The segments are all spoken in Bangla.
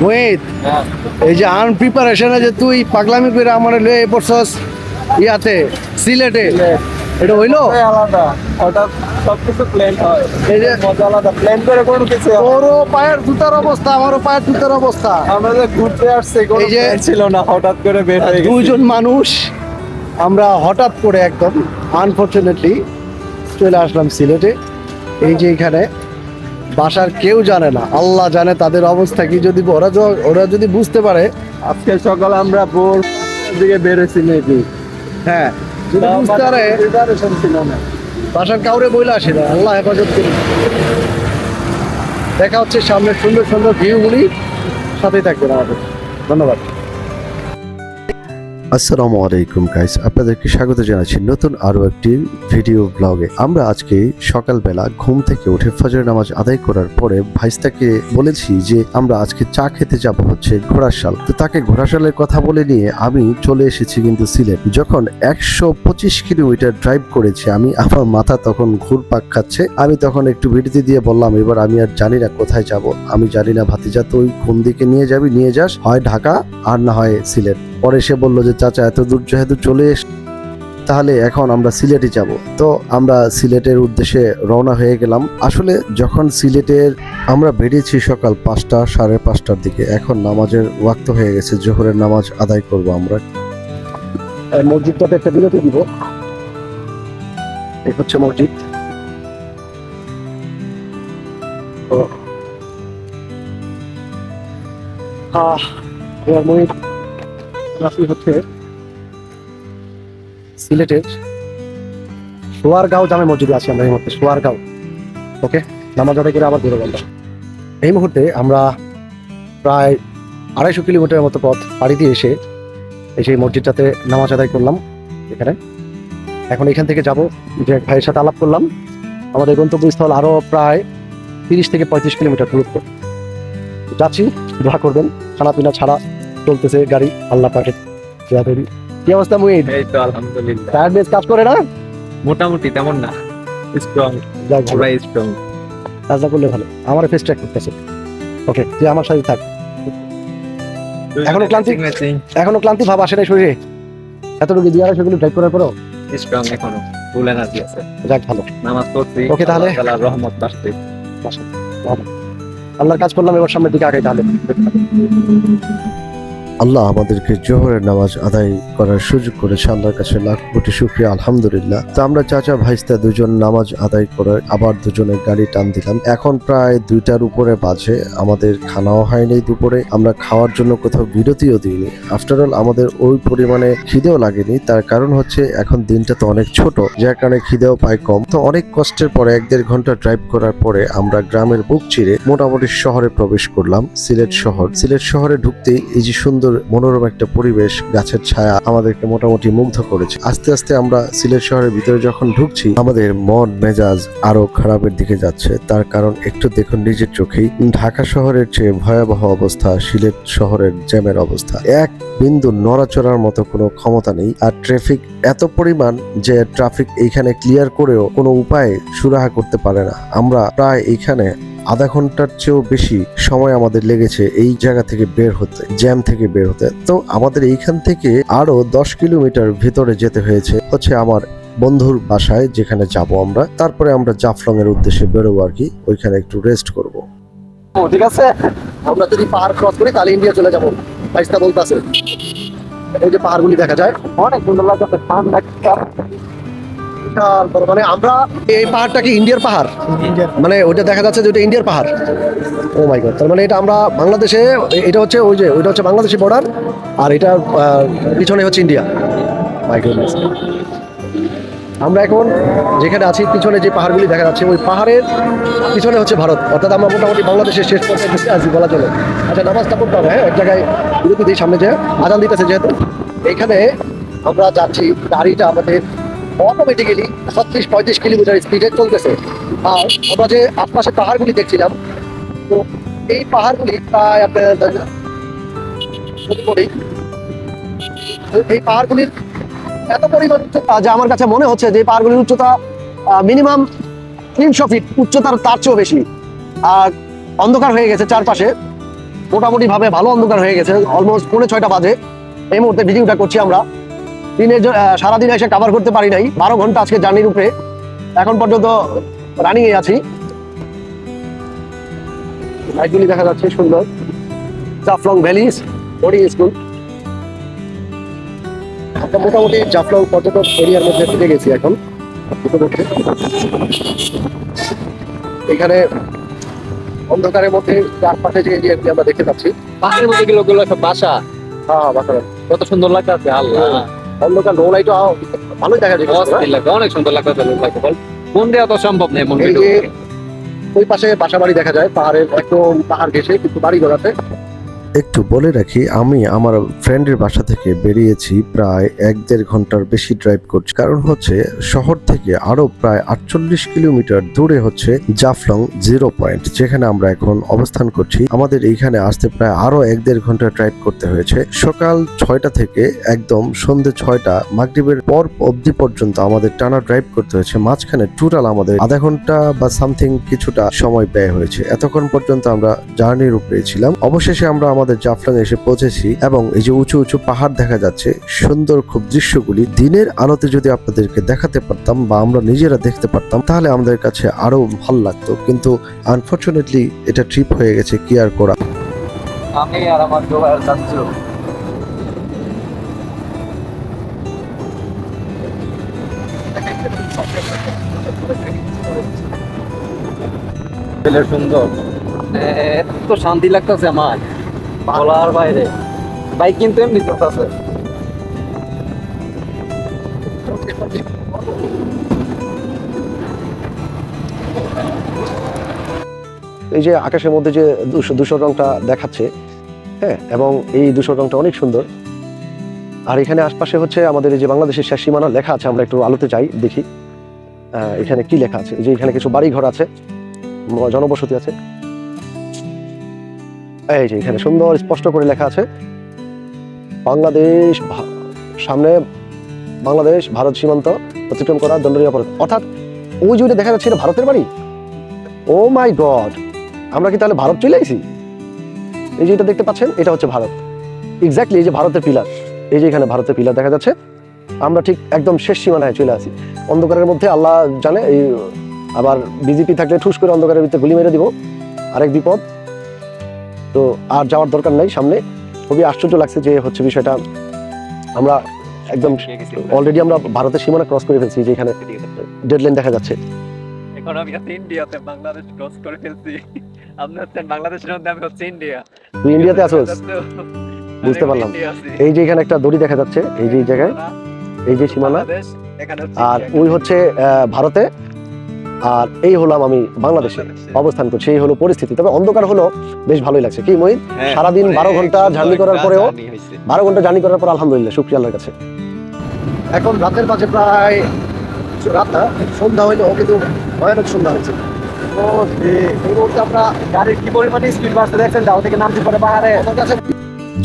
মোহিত এই যে আনপ্রিপারেশনে যে তুই পাগলামি করে আমার লয়ে পড়ছস ইয়াতে সিলেটে? এটা হইল? আলাদা। সবকিছু প্ল্যান হয়। এই যে মজা আলাদা। প্ল্যান করে কোনো কিছু হয় পায়ের জুতার অবস্থা আমারও পায়ের জুতার অবস্থা। আমরা যে ঘুরতে আসছি কোনো এই যে- ছিল না হঠাৎ করে বের হয়ে দুইজন মানুষ আমরা হঠাৎ করে একদম আনফরচুনেটলি চলে আসলাম সিলেটে। এই যে এখানে বাসার কেউ জানে না। আল্লাহ জানে তাদের অবস্থা কি যদি ওরা ওরা যদি বুঝতে পারে। আজকে সকালে আমরা ভোর দিকে হয়েছি মেবি হ্যাঁ যদি বুঝতে পারে বাসার কাউরে বইলে আসে না আল্লাহ হেফাজত করুন। দেখা হচ্ছে সামনে সুন্দর সুন্দর ভিউগুলি সাথেই থাকবেন আমাদের। ধন্যবাদ। আসসালামু আলাইকুম গাইস আপনাদেরকে স্বাগত জানাচ্ছি নতুন আরও একটি ভিডিও ব্লগে আমরা আজকে সকালবেলা ঘুম থেকে উঠে ফজর নামাজ আদায় করার পরে ভাইস্তাকে বলেছি যে, আমরা আজকে চা খেতে যাব হচ্ছে ঘোড়াশাল তো তাকে ঘোড়াশালের কথা বলে নিয়ে আমি চলে এসেছি কিন্তু সিলেট। যখন একশো পঁচিশ কিলোমিটার ড্রাইভ করেছি আমি, আমার মাথা তখন ঘুর পাক খাচ্ছে। আমি তখন একটু বিরতি দিয়ে বললাম, এবার আমি আর জানি না কোথায় যাব। আমি জানি না ভাতিজা, তুই কোন দিকে নিয়ে যাবি? নিয়ে যাস। হয় ঢাকা, আর না হয় সিলেট। পরে সে বলল যে, চাচা, এত দূর যেহেতু চলে এস তাহলে এখন আমরা সিলেটে যাব। তো আমরা সিলেটের উদ্দেশ্যে রওনা হয়ে গেলাম। আসলে যখন সিলেটের আমরা বেরিয়েছি সকাল পাঁচটা, সাড়ে পাঁচটার দিকে, এখন নামাজের ওয়াক্ত হয়ে গেছে, জোহরের নামাজ আদায় করব আমরা। মসজিদটাতে একটা বিরতি দিব। এই হচ্ছে মসজিদ। আহ মহিত রাফি হচ্ছে সিলেটের সোয়ারগাঁও জামে মসজিদে আছি আমরা এই মুহূর্তে, সোয়ারগাঁও। ওকে? নামাজ আদায় করে আবার বেরো বললাম এই মুহূর্তে আমরা প্রায় আড়াইশো কিলোমিটারের মতো পথ পাড়ি দিয়ে এসে এই সেই মসজিদটাতে নামাজ আদায় করলাম এখানে। এখন এখান থেকে যাব, যে এক ভাইয়ের সাথে আলাপ করলাম। আমাদের গন্তব্যস্থল আরও প্রায় তিরিশ থেকে পঁয়ত্রিশ কিলোমিটার দূরত্ব। যাচ্ছি, দোয়া করবেন খানা পিনা ছাড়া। চলতেছে গাড়ি আল্লাহ পাকে কি অবস্থা মুহিত এই তো আলহামদুলিল্লাহ। টায়ার্ডনেস কাজ করে না? মোটামুটি তেমন না। স্ট্রং পুরাই স্ট্রং কাজ করলে ভালো। আমার ফেস ট্র্যাক করতেছে। ওকে তুই আমার সাথে থাক। এখনও ক্লান্তি? এখনও ক্লান্তি ভাব আসে নাই শরীরে? এতটুকু দিয়ে আড়াইশো কিলো ড্রাইভ করার পরও? স্ট্রং এখনও। ফুল এনার্জি আছে। যাক ভালো। নামাজ পড়ছি। Okay, তাহলে? আল্লাহ তাআলার রহমত আসছে আল্লাহর কাজ করলাম এবার সামনের দিকে আগে তাহলে। আল্লাহ আমাদেরকে জোহরের নামাজ আদায় করার সুযোগ করেছে। আল্লাহর কাছে লাখ কোটি শুক্রিয়া, আলহামদুলিল্লাহ। তো আমরা চাচা ভাইস্তা দুজন নামাজ আদায় করে আবার দুজনে গাড়ি টান দিলাম। এখন প্রায় দুইটার উপরে বাজে। আমাদের খানাও হয়নি দুপুরে। আমরা খাওয়ার জন্য কোথাও বিরতিও দিইনি। আফটার অল আমাদের ওই পরিমাণে খিদেও লাগেনি। তার কারণ হচ্ছে এখন দিনটা তো অনেক ছোট, যার কারণে খিদেও পাই কম। তো অনেক কষ্টের পরে, এক দেড় ঘণ্টা ড্রাইভ করার পরে আমরা গ্রামের বুক চিরে মোটামুটি শহরে প্রবেশ করলাম, সিলেট শহর। সিলেট শহরে ঢুকতেই এই যে সুন্দর মনোরম একটা পরিবেশ, গাছের ছায়া আমাদেরকে মোটামুটি মুগ্ধ করেছে। আস্তে আস্তে আমরা সিলেট শহরের ভিতরে যখন ঢুকছি, আমাদের মন, মেজাজ আরও খারাপের দিকে যাচ্ছে। তার কারণ একটু দেখুন নিজের চোখেই। ঢাকা শহরের চেয়ে ভয়াবহ অবস্থা সিলেট শহরের জ্যামের অবস্থা। এক বিন্দু নড়াচড়ার মতো কোনো ক্ষমতা নেই আর ট্রাফিক এত পরিমাণ যে ট্রাফিক এইখানে ক্লিয়ার করেও কোনো উপায়ে সুরাহা করতে পারে না। আমরা প্রায় এইখানে আধা ঘণ্টার চেয়েও বেশি সময় আমাদের লেগেছে এই জায়গা থেকে বের হতে, জ্যাম থেকে বের হতে। তো আমাদের এইখান থেকে আরও দশ কিলোমিটার ভিতরে যেতে হয়েছে হচ্ছে আমার বন্ধুর বাসায়, যেখানে যাব আমরা। তারপরে আমরা জাফলং এর উদ্দেশ্যে বেরোবো আর কি, ওইখানে একটু রেস্ট করব। ও, ঠিক আছে? আমরা যদি পাহাড় ক্রস করি, তাহলে ইন্ডিয়া চলে যাব। এই যে পাহাড়গুলি দেখা যায়, অনেক সুন্দর লাগছে। বিশাল বড়। মানে আমরা এই পাহাড়টা কি ইন্ডিয়ার পাহাড়? মানে ওইটা দেখা যাচ্ছে যে ওটা ইন্ডিয়ার পাহাড়। ও মাই গড তার মানে এটা আমরা বাংলাদেশে এটা হচ্ছে ওই যে ওইটা হচ্ছে বাংলাদেশি বর্ডার আর এটা পিছনে হচ্ছে ইন্ডিয়া। মাই গডনেস আমরা এখন যেখানে আছি পিছনে যে পাহাড়গুলি দেখা যাচ্ছে ওই পাহাড়ের পিছনে হচ্ছে ভারত। অর্থাৎ আমরা মোটামুটি বাংলাদেশের শেষ পর্যায়ে বেঁচে আছি বলা চলে। আচ্ছা নামাজটা পড়তে হবে হ্যাঁ? এক জায়গায় বিরতি দিই সামনে যে আজান দিতেছে যেহেতু। এখানে আমরা যাচ্ছি গাড়িটা আমাদের অটোমেটিক্যালি ছত্রিশ, পঁয়ত্রিশ কিলোমিটার স্পিডে চলতেছে। আর আমরা যে আশপাশে পাহাড়গুলি দেখছিলাম, তো এই পাহাড়গুলি প্রায় আপনার এই পাহাড়গুলির এত পরিমাণ উচ্চতা যে আমার কাছে মনে হচ্ছে যে পাহাড়গুলির উচ্চতা মিনিমাম তিনশো ফিট উচ্চতার তার চেয়েও বেশি। আর অন্ধকার হয়ে গেছে চারপাশে। মোটামুটি ভাবে ভালো অন্ধকার হয়ে গেছে। অলমোস্ট পৌনে ছয়টা বাজে। এই মুহূর্তে ভিডিওটা করছি আমরা। দিনের জ- সারাদিন এসে কভার করতে পারি নাই। বারো ঘণ্টা আজকে জার্নির উপরে। এখন পর্যন্ত রানিং এ আছি। লাইটগুলি দেখা যাচ্ছে সুন্দর। জাফলং ভ্যালিস বোর্ডিং স্কুল আমরা মোটামুটি জাফলং পর্যটক এরিয়ার মধ্যে ঢুকে গেছি এখন। এখানে অন্ধকারের মধ্যে চারপাশে যে এরিয়াগুলি আমরা দেখতে পাচ্ছি। পাশের মধ্যে গেলে ওগুলো সব বাসা? হ্যাঁ বাসারা কত সুন্দর লাগতেছে আল্লাহ। অন্ধকার দেখা যাচ্ছে অনেক সুন্দর লাগতেছে বল মন দেওয়া তো সম্ভব নেই মন ওই পাশে বাসা বাড়ি দেখা যায় পাহাড়ের একদম পাহাড় ঘেসে কিন্তু বাড়ি ঘর আছে। একটু বলে রাখি, আমি আমার ফ্রেন্ডের বাসা থেকে বেরিয়েছি প্রায় এক দেড় ঘণ্টার বেশি ড্রাইভ করছি। কারণ হচ্ছে শহর থেকে আরও প্রায় আটচল্লিশ কিলোমিটার দূরে হচ্ছে জাফলং জিরো পয়েন্ট যেখানে আমরা এখন অবস্থান করছি। আমাদের এইখানে আসতে প্রায় আরও এক দেড় ঘণ্টা ড্রাইভ করতে হয়েছে। সকাল ছয়টা থেকে একদম সন্ধ্যে ছয়টা, মাগরিবের পর অবধি পর্যন্ত আমাদের টানা ড্রাইভ করতে হয়েছে। মাঝখানে টোটাল আমাদের আধা ঘণ্টা বা সামথিং কিছুটা সময় ব্যয় হয়েছে। এতক্ষণ পর্যন্ত আমরা জার্নির উপরে ছিলাম। অবশেষে আমরা আমাদের জাফলং এসে পৌঁছেছি এবং এই যে উঁচু উঁচু পাহাড় দেখা যাচ্ছে, সুন্দর খুব দৃশ্যগুলি। দিনের আলোতে যদি আপনাদেরকে দেখাতে পারতাম বা আমরা নিজেরা দেখতে পারতাম, তাহলে আমাদের কাছে আরও ভালো লাগতো। কিন্তু আনফরচুনেটলি এটা ট্রিপ হয়ে গেছে কি আর করা। সুন্দর। এত শান্তি লাগতেছে আমার। বলার বাইরে। বাইক এমনি চলতেছে এই যে আকাশের মধ্যে যে দুশো রংটা দেখাচ্ছে হ্যাঁ এবং এই দুশো রংটা অনেক সুন্দর। আর এখানে আশপাশে হচ্ছে আমাদের এই যে বাংলাদেশের শেষ সীমানা লেখা আছে, আমরা একটু আলোতে যাই, দেখি এখানে কি লেখা আছে? যে এখানে কিছু বাড়ি ঘর আছে, জনবসতি আছে। এই যে এখানে সুন্দর স্পষ্ট করে লেখা আছে, বাংলাদেশ সামনে বাংলাদেশ, ভারত সীমান্ত অতিক্রম করা দণ্ডনীয় অপরাধ। অর্থাৎ ওই যে দেখা যাচ্ছে এটা ভারতের বাড়ি? Oh my God! আমরা কি তাহলে ভারত চলে আইছি? এই যে এটা দেখতে পাচ্ছেন, এটা হচ্ছে ভারত। এক্স্যাক্টলি এই যে ভারতের পিলার। এই যে এখানে ভারতের পিলার দেখা যাচ্ছে, আমরা ঠিক একদম শেষ সীমানায় চলে আসি অন্ধকারের মধ্যে আল্লাহ জানে, এই আবার বিজেপি থাকলে ঠুস করে অন্ধকারের ভিতরে গুলি মেরে দিব। আরেক বিপদ তো আর যাওয়ার দরকার নাই সামনে। খুবই আশ্চর্য লাগছে যে হচ্ছে বিষয়টা আমরা একদম অলরেডি আমরা ভারতের সীমানা ক্রস করে ফেলছি যে এখানে ডেডলাইন দেখা যাচ্ছে। এখন আমি আছি ইন্ডিয়াতে বাংলাদেশ ক্রস করে ফেলছি। আপনি হচ্ছেন বাংলাদেশের মধ্যে আমি হচ্ছে ইন্ডিয়া। তুই ইন্ডিয়াতে আছোস? বুঝতে পারলাম। এই যে এখানে একটা দড়ি দেখা যাচ্ছে এই যে জায়গায় এই যে সীমানা। আর ওই হচ্ছে ভারতে আর এই হলাম আমি বাংলাদেশে অবস্থান করছি এই হলো পরিস্থিতি। তবে অন্ধকার হলো বেশ ভালোই লাগছে। কি মহিত সারাদিন 12 ঘণ্টা জার্নি করার পরেও বারো ঘণ্টা জার্নি করার পর আলহামদুলিল্লাহ শুক্রিয়া আল্লাহর কাছে। এখন রাতের মাঝে প্রায় রাত না সন্ধ্যা হইল কিন্তু ভয়ানক সন্ধ্যা হয়েছে। তো এই মুহূর্তে আমরা গাড়ির কি পরিমাণে স্পিড বাড়ছে দেখছেন? দাও থেকে নামতে পারে পাহাড়ে। কাছে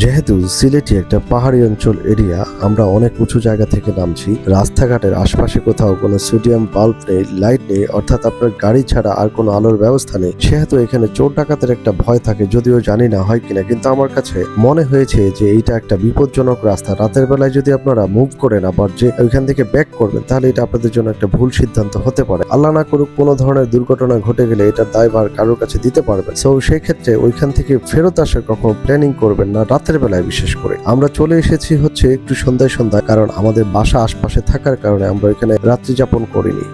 যেহেতু সিলেটি একটা পাহাড়ি অঞ্চল এরিয়া, আমরা অনেক উঁচু জায়গা থেকে নামছি। রাস্তাঘাটের আশপাশে কোথাও কোনো সোডিয়াম বাল্ব নেই, লাইট নেই, অর্থাৎ আপনার গাড়ি ছাড়া আর কোনো আলোর ব্যবস্থা নেই। সেহেতু এখানে চোর ডাকাতের একটা ভয় থাকে, যদিও জানি না হয় কিনা, কিন্তু আমার কাছে মনে হয়েছে যে এইটা একটা বিপজ্জনক রাস্তা। রাতের বেলায় যদি আপনারা মুভ করেন আবার যে ওইখান থেকে ব্যাক করবেন, তাহলে এটা আপনাদের জন্য একটা ভুল সিদ্ধান্ত হতে পারে। আল্লাহ না করুক, কোনো ধরনের দুর্ঘটনা ঘটে গেলে এটার দায়ভার কারোর কাছে দিতে পারবেন। সো সেই ক্ষেত্রে ওইখান থেকে ফেরত আসার কখনো প্ল্যানিং করবেন না। রাতের বেলায় বিশেষ করে। আমরা চলে এসেছি হচ্ছে একটু সন্ধ্যায় সন্ধ্যায়, কারণ আমাদের বাসা আশপাশে থাকার কারণে আমরা এখানে রাত্রি যাপন করিনি।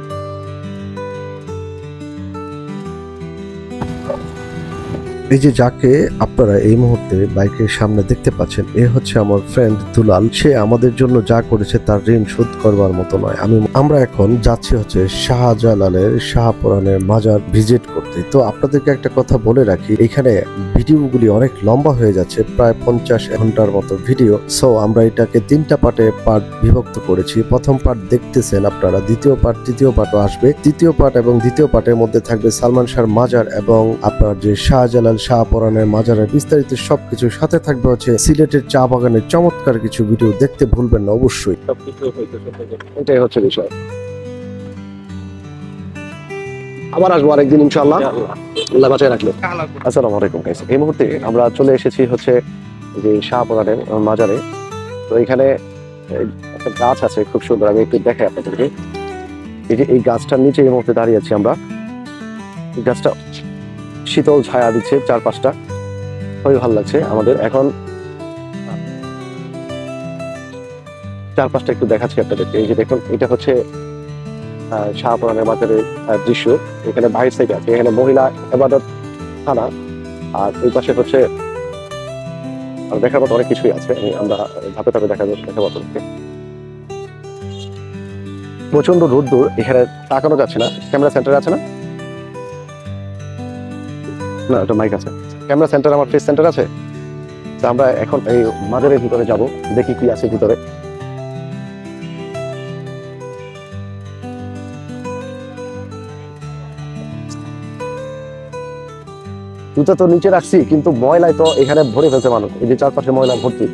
এই যে যাকে আপনারা এই মুহূর্তে বাইকের সামনে দেখতে পাচ্ছেন, এ হচ্ছে আমার ফ্রেন্ড দুলাল। সে আমাদের জন্য যা করেছে তার ঋণ শোধ করবার মতো নয়। আমি, আমরা এখন যাচ্ছি হচ্ছে শাহজালালের শাহপুরানের মাজার ভিজিট করতে। তো আপনাদেরকে একটা কথা বলে রাখি, এখানে ভিডিওগুলি অনেক লম্বা হয়ে যাচ্ছে, প্রায় পঞ্চাশ ঘণ্টার মতো ভিডিও। সো আমরা এটাকে তিনটা পার্টে পার্ট বিভক্ত করেছি। প্রথম পার্ট দেখতেছেন আপনারা, দ্বিতীয় পার্ট তৃতীয় পার্টও আসবে। তৃতীয় পার্ট এবং দ্বিতীয় পার্টের মধ্যে থাকবে সালমান শাহর মাজার এবং আপনার যে শাহজালাল শাহপরানের মাজারের বিস্তারিত সবকিছু সাথে থাকবে হচ্ছে সিলেটের চা বাগানের চমৎকার কিছু ভিডিও দেখতে ভুলবেন না অবশ্যই। সবকিছু এটাই হচ্ছে বিষয়। আবার আসব আরেকদিন ইনশাআল্লাহ। আল্লাহ বাঁচায় রাখল আসসালামু আলাইকুম গাইস এই মুহূর্তে আমরা চলে এসেছি হচ্ছে যে শাহপুরানের মাজারে। তো এখানে একটা গাছ আছে খুব সুন্দর। আমি একটু দেখাই আপনাদেরকে। এই যে এই গাছটার নিচে এই মুহূর্তে দাঁড়িয়ে আছি আমরা। এই গাছটা শীতল ছায়া দিচ্ছে চারপাশটা। খুবই ভালো লাগছে আমাদের। এখন চারপাশটা একটু দেখাচ্ছি আপনাদেরকে। এই যে দেখুন এটা হচ্ছে শাহপুরানের মাজারের আহ, দৃশ্য। এখানে বাইরে থেকে আছে। এখানে মহিলা এবাদত থানা। আর এই পাশে হচ্ছে দেখার মতো অনেক কিছুই আছে। আমরা ধাপে ধাপে দেখা দেখাবো আপনাদেরকে। প্রচণ্ড রোদ্দুর। এখানে তাকানো যাচ্ছে না। ক্যামেরা সেন্টার আছে না? না ওটা মাইক আছে। ক্যামেরা সেন্টার আমার ফেস সেন্টার আছে? তা আমরা এখন এই মাজারের ভিতরে যাব, দেখি কি আছে ভিতরে। জুতা তো নিচে রাখছি, কিন্তু ময়লায় তো এখানে ভরে ফেলছে মানুষ। এই যে চারপাশে ময়লা ভর্তি।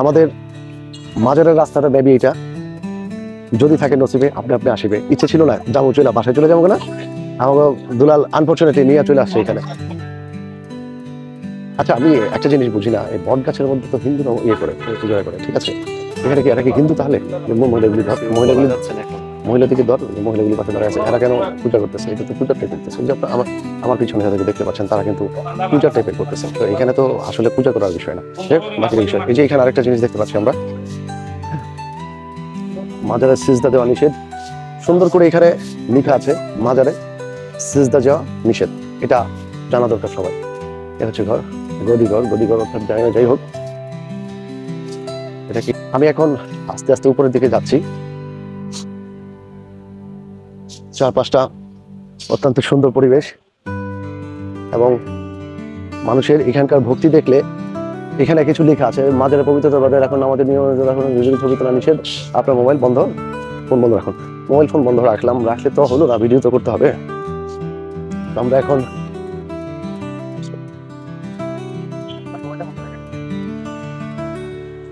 আমাদের মাজারের রাস্তাটা বেবি এটা যদি থাকে নসিবে, আপনি আপনি আসিবে। ইচ্ছে ছিল না, যাব, চলে, বাসায় চলে যাব না আমাকে দুলাল আনফর্চুনেটলি নিয়ে চলে আসছে এখানে। আচ্ছা আমি একটা জিনিস বুঝি না, এই বট গাছের মধ্যে তো হিন্দুরা ইয়ে করে, পূজা করে, ঠিক আছে? এখানে কি, এরা কি হিন্দু তাহলে? মহিলাগুলি মহিলাগুলি মহিলাদিকে ধর মহিলাগুলি পাশে দাঁড়িয়ে আছে, এরা কেন পূজা করতেছে? এটা তো পূজার টাইপের করতেছে যে আমার আমার পিছনে যাদেরকে দেখতে পাচ্ছেন, তারা কিন্তু পূজার টাইপের করতেছে। তো এখানে তো আসলে পূজা করার বিষয় না। বাকি বিষয়। এই যে এখানে আরেকটা জিনিস দেখতে পাচ্ছি আমরা। মাজারে সিজদা দেওয়া নিষেধ। সুন্দর করে এখানে লেখা আছে, মাজারে সিজদা যাওয়া নিষেধ। এটা জানা দরকার সবাই এটা হচ্ছে ঘর, গদিঘর গদিঘর অর্থাৎ জানি না যাই হোক। এটা কি? আমি এখন আস্তে আস্তে উপরের দিকে যাচ্ছি। চারপাশটা অত্যন্ত সুন্দর পরিবেশ এবং মানুষের এখানকার ভক্তি দেখলে এখানে কিছু লেখা আছে। মাঝের পবিত্রতা এখন আমাদের নিয়ম রাখুন নিজের ছবি তোলা নিষেধ। আপনার মোবাইল বন্ধ, ফোন বন্ধ রাখুন। মোবাইল ফোন বন্ধ রাখলাম, রাখলে তো হলো না, ভিডিও তো করতে হবে। আমরা এখন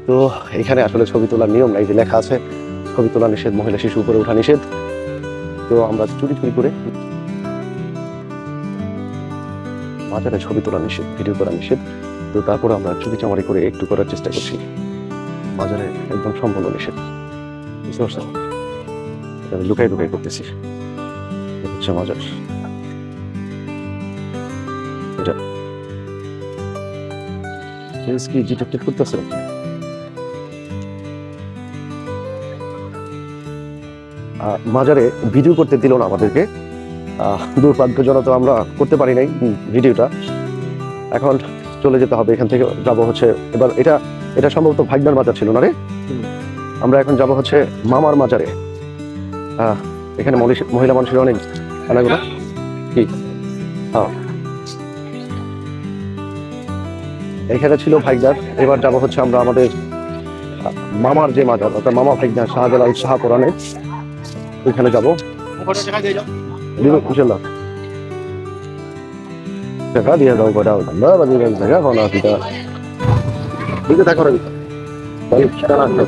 তো এখানে আসলে ছবি তোলার নিয়ম নাই, যে লেখা আছে, ছবি তোলা নিষেধ, মহিলা, শিশু, উপরে ওঠা নিষেধ। তো আমরা চুরি চুরি করে বাজারে ছবি তোলা নিষেধ, ভিডিও করা নিষেধ। তো তারপরে আমরা চুরি চামারি করে একটু করার চেষ্টা করছি। বাজারে একদম সম্পূর্ণ নিষেধ। বুঝতে পারছেন? আমি লুকাই লুকাই করতেছি। হচ্ছে বাজার। এটা। কি ডিটেক্টেড করতেছে মাজারে ভিডিও করতে দিল না আমাদেরকে। দুর্ভাগ্যজনক আমরা করতে পারি নাই ভিডিওটা। এখন চলে যেতে হবে এখান থেকে যাব হচ্ছে এবার এটা এটা সম্ভবত ভাগনার মাজার ছিল না রে? আমরা এখন যাব হচ্ছে মামার মাজারে। এখানে মহিলা মানুষের অনেক আনাগুলো কি? হ্যাঁ এখানে ছিল ভাইগদার এবার যাব হচ্ছে আমরা আমাদের মামার যে মাজার অর্থাৎ মামা ভাইগদার শাহজালাল শাহপুরানে ওইখানে যাব। ইনশাল্লাহ। টাকা দিয়ে দাও কটা ঠান্ডা বা দিয়ে টাকা খাওয়া পিতা দিকে দেখো রে তাহলে ঠিকানা আছে